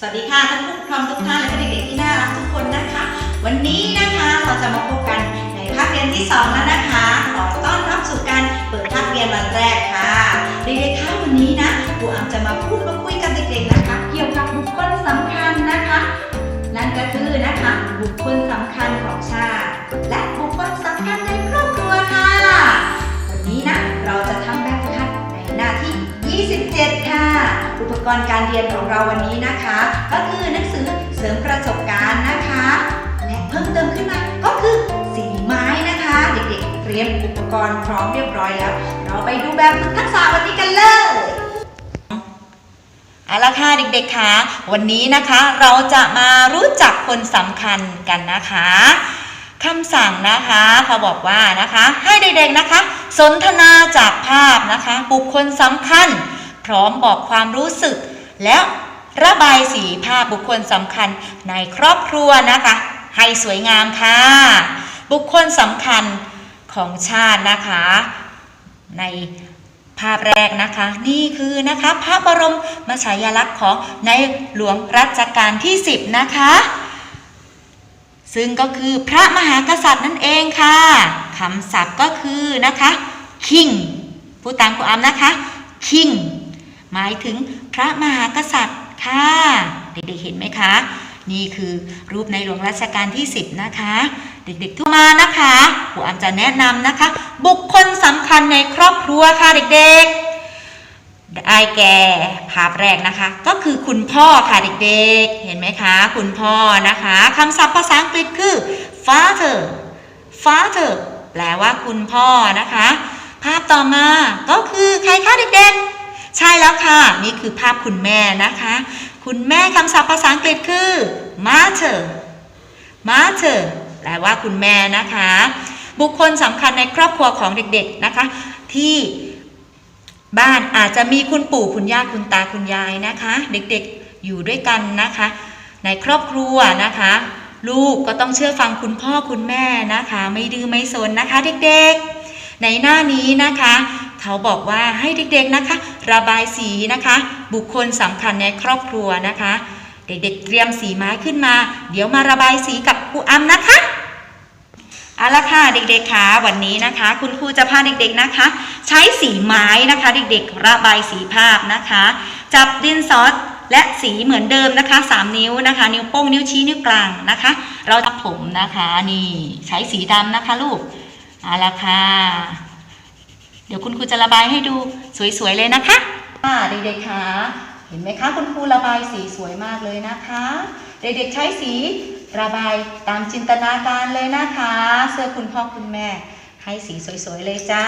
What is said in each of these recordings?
สวัสดีค่ะท่านผู้ปกครองทุกท่านและเด็กๆที่น่ารักทุกคนนะคะ วันนี้นะคะเราจะมาพบกันในภาคเรียนที่สองแล้วนะคะขอต้อนรับสู่การเปิดภาคเรียนวันแรกค่ะเด็กๆคะวันนี้นะครูอามจะมาพูดมาคุยกับเด็กๆนะคะ กรณ์การเรียนของเราวันนี้นะคะ ก็คือหนังสือเสริมประสบการณ์นะคะ และเพิ่มเติมขึ้นมาก็คือสีไม้นะคะ เด็กๆ เตรียมอุปกรณ์พร้อมเรียบร้อยแล้ว เราไปดูแบบฝึกทักษะวันนี้กันเลยเอาละค่ะเด็กๆคะวันนี้นะคะเราจะมารู้จักคนสำคัญกันนะคะคำสั่งนะคะเขาบอกว่านะคะ ให้เด็กๆนะคะ สนทนาจากภาพนะคะ บุคคลสำคัญ พร้อมบอกความรู้สึก แล้วระบายสีภาพบุคคลสำคัญในครอบครัวนะคะ ให้สวยงามค่ะ บุคคลสำคัญของชาตินะคะ ในภาพแรกนะคะ นี่คือนะคะพระบรมมฉายาลักษณ์ของในหลวงรัชกาลที่ 10 นะคะ ซึ่งก็คือพระมหากษัตริย์นั่นเองค่ะคำศัพท์ก็คือนะคะ king พูดตามครูอามนะคะ king หมายถึงพระมหากษัตริย์ค่ะ เด็กๆเห็นไหมคะ นี่คือรูปในหลวงรัชกาลที่ 10 นะคะ เด็กๆทุกมานะคะครูอามจะแนะนำนะคะ บุคคลสำคัญในครอบครัวค่ะเด็กๆ ได้แก่ภาพแรกนะคะ ก็คือคุณพ่อค่ะเด็กๆ เห็นไหมคะ คุณพ่อนะคะคำศัพท์ภาษาอังกฤษคือ father father แปลว่าคุณพ่อนะคะ ภาพต่อมาก็คือใครคะเด็กๆ ใช่แล้วค่ะ นี่คือภาพคุณแม่นะคะ คุณแม่คำศัพท์ภาษาอังกฤษคือ mother mother แปลว่าคุณแม่นะคะ บุคคลสำคัญในครอบครัวของเด็กๆนะคะ ที่บ้านอาจจะมีคุณปู่คุณย่าคุณตาคุณยายนะคะ เด็กๆอยู่ด้วยกันนะคะ ในครอบครัวนะคะ ลูกก็ต้องเชื่อฟังคุณพ่อคุณแม่นะคะ ไม่ดื้อไม่สนนะคะ เด็กๆ ในหน้านี้นะคะ เขาบอกว่าให้เด็กๆนะคะ ระบายสีนะคะ บุคคลสำคัญในครอบครัวนะคะ เด็กๆเตรียมสีไม้ขึ้นมา เดี๋ยวมาระบายสีกับครูอัมนะคะเอาละค่ะเด็กๆคะวันนี้นะคะ คุณครูจะพาเด็กๆนะคะ ใช้สีไม้นะคะ เด็กๆ ระบายสีภาพนะคะ จับดินสอและสีเหมือนเดิมนะคะ 3 นิ้วนะคะ นิ้วโป้งนิ้วชี้นิ้วกลางนะคะ เราทับผมนะคะนี่ใช้สีดำนะคะลูกเอาละค่ะ เดี๋ยวคุณครูจะระบายให้ดูสวยๆเลยนะคะค่ะเด็กๆคะเห็นไหมคะคุณครูระบายสีสวยมากเลยนะคะ เด็กๆใช้สีระบายตามจินตนาการเลยนะคะ เสื้อคุณพ่อคุณแม่ ให้สีสวยๆเลยจ้า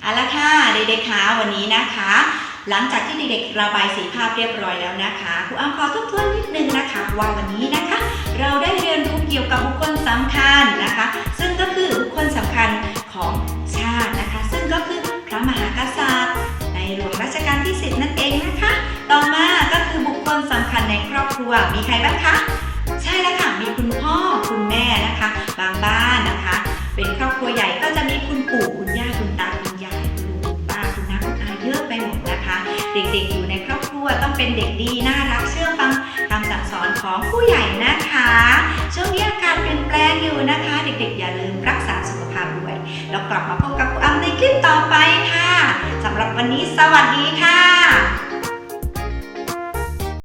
เอาละค่ะเด็กๆคะวันนี้นะคะ หลังจากที่เด็กๆระบายสีภาพเรียบร้อยแล้วนะคะครูอ้ำขอทบทวนนิดนึงนะคะว่าวันนี้นะคะ เราได้เรียนรู้เกี่ยวกับบุคคลสำคัญนะคะ ซึ่งก็คือ ครัวมีใครบ้างคะ ใช่แล้วค่ะมีคุณพ่อคุณแม่นะคะ บางบ้านนะคะ เป็นครอบครัวใหญ่ก็จะมีคุณปู่คุณย่าคุณตาคุณยายคุณลุงคุณป้าคุณน้าคุณอาเยอะไปหมดนะคะ เด็กๆอยู่ในครอบครัวต้องเป็นเด็กดีน่ารักเชื่อฟังคำสั่งสอนของผู้ใหญ่นะคะ ช่วงนี้อากาศเปลี่ยนแปลงอยู่นะคะ เด็กๆ อย่าลืมรักษาสุขภาพด้วยแล้วกลับมาพบกับครูอ้ำในคลิปต่อไปค่ะสำหรับวันนี้สวัสดีค่ะ